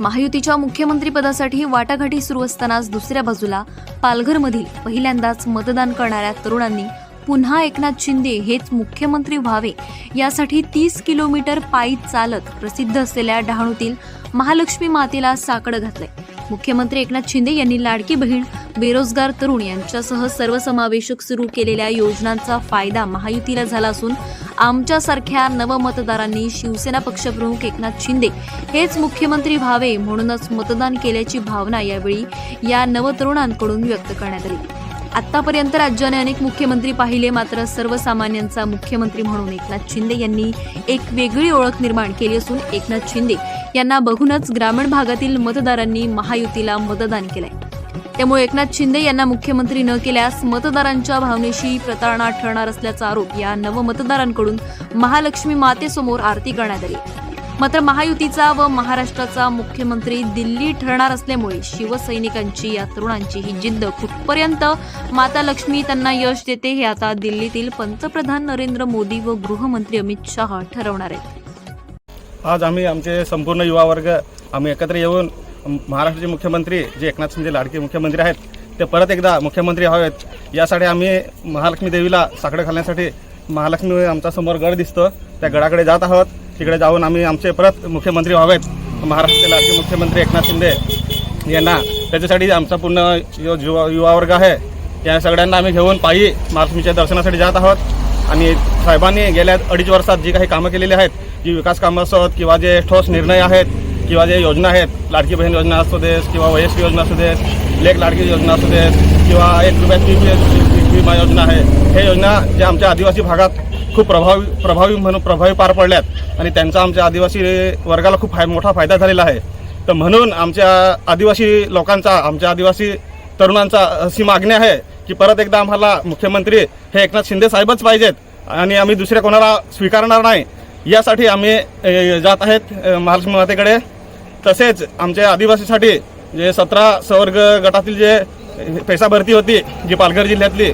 महायुतीच्या मुख्यमंत्रीपदासाठी वाटाघाटी सुरू असतानाच दुसऱ्या बाजूला पालघरमधील पहिल्यांदाच मतदान करणाऱ्या तरुणांनी पुन्हा एकनाथ शिंदे हेच मुख्यमंत्री व्हावे यासाठी तीस किलोमीटर पायी चालत प्रसिद्ध असलेल्या डहाणूतील महालक्ष्मी मातेला साकडं घातलंय. मुख्यमंत्री एकनाथ शिंदे यांनी लाडकी बहीण बेरोजगार तरुण यांच्यासह सर्वसमावेशक सुरू केलेल्या योजनांचा फायदा महायुतीला झाला असून आमच्यासारख्या नवमतदारांनी शिवसेना पक्षप्रमुख एकनाथ शिंदे हेच मुख्यमंत्री व्हावे म्हणूनच मतदान केल्याची भावना यावेळी या नवतरुणांकडून व्यक्त करण्यात आली. आतापर्यंत राज्याने अनेक मुख्यमंत्री पाहिले मात्र सर्वसामान्यांचा मुख्यमंत्री म्हणून एकनाथ शिंदे यांनी एक वेगळी ओळख निर्माण केली असून एकनाथ शिंदे यांना बघूनच ग्रामीण भागातील मतदारांनी महायुतीला मतदान केलंय. त्यामुळे एकनाथ शिंदे यांना मुख्यमंत्री न केल्यास मतदारांच्या भावनेशी प्रतारणा ठरणार असल्याचा आरोप या नवमतदारांकडून महालक्ष्मी मातेसमोर आरती करण्यात आली. मात्र महायुतीचा व महाराष्ट्राचा मुख्यमंत्री दिल्ली ठरणार असल्यामुळे शिवसैनिकांची या तरुणांची ही जिद्द कुठपर्यंत माता लक्ष्मी त्यांना यश देते हे आता दिल्लीतील पंतप्रधान नरेंद्र मोदी व गृहमंत्री अमित शहा ठरवणार आहेत. आज आम्ही आमचे संपूर्ण युवा वर्ग आम्ही एकत्र येऊन महाराष्ट्राचे मुख्यमंत्री जे एकनाथ शिंदे लाडके मुख्यमंत्री आहेत ते परत एकदा मुख्यमंत्री व्हावेत यासाठी आम्ही महालक्ष्मी देवीला साकडं घालण्यासाठी महालक्ष्मी आमचा समोर गड दिसतो त्या गडाकडे जात आहोत. तिकडे जाऊन आम्ही आमचे परत मुख्यमंत्री व्हावेत. महाराष्ट्राचे लाडके मुख्यमंत्री एकनाथ शिंदे यांना. त्याच्यासाठी आमचा पूर्ण यो- युवा युवा वर्ग आहे. या सगळ्यांना आम्ही घेऊन पायी महालक्ष्मीच्या दर्शनासाठी जात आहोत. आणि साहेबांनी गेल्या अडीच वर्षात जी काही कामं केलेली आहेत जी विकास कामं असोत किंवा जे ठोस निर्णय आहेत किंवा जे योजना आहेत लाडकी बहीण योजना असू देत किंवा वयस्क योजना असू देत लेख लाडकी योजना असू देत किंवा एक रुपयाची पीक विमा योजना आहे हे योजना ज्या आमच्या आदिवासी भागात खूप प्रभावी प्रभावी म्हणून प्रभावी पार पडल्यात आणि त्यांचा आमच्या आदिवासी वर्गाला खूप फाय मोठा फायदा झालेला आहे. तर म्हणून आमच्या आदिवासी लोकांचा आमच्या आदिवासी तरुणांचा अशी मागणी आहे की परत एकदा आम्हाला मुख्यमंत्री हे एकनाथ शिंदे साहेबच पाहिजेत आणि आम्ही दुसऱ्या कोणाला स्वीकारणार नाही. यासाठी आम्ही जात आहेत महालक्ष्मी मातेकडे. तसेच आमच्या आदिवासीसाठी जे सतरा सवर्ग गटातील जे पैसा भरती होती जी पालघर जिल्ह्यातली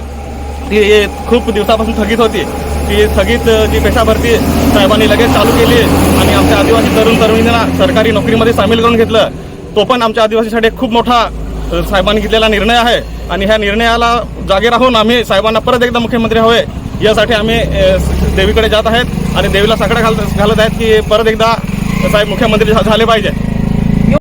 ती खूप दिवसापासून स्थगित होती. ती स्थगित जी पैसा भरती साहेबांनी लगेच चालू केली आणि आमच्या आदिवासी तरुण तरुणींना सरकारी नोकरीमध्ये सामील करून घेतलं तो पण आमच्या आदिवासीसाठी खूप मोठा साहेबांनी घेतलेला निर्णय आहे. आणि ह्या निर्णयाला जागे राहून आम्ही साहेबांना परत एकदा मुख्यमंत्री हवे यासाठी आम्ही देवीकडे जात आहेत आणि देवीला साकडं घालत घालत आहेत की परत एकदा साहेब मुख्यमंत्री झा- झाले पाहिजे.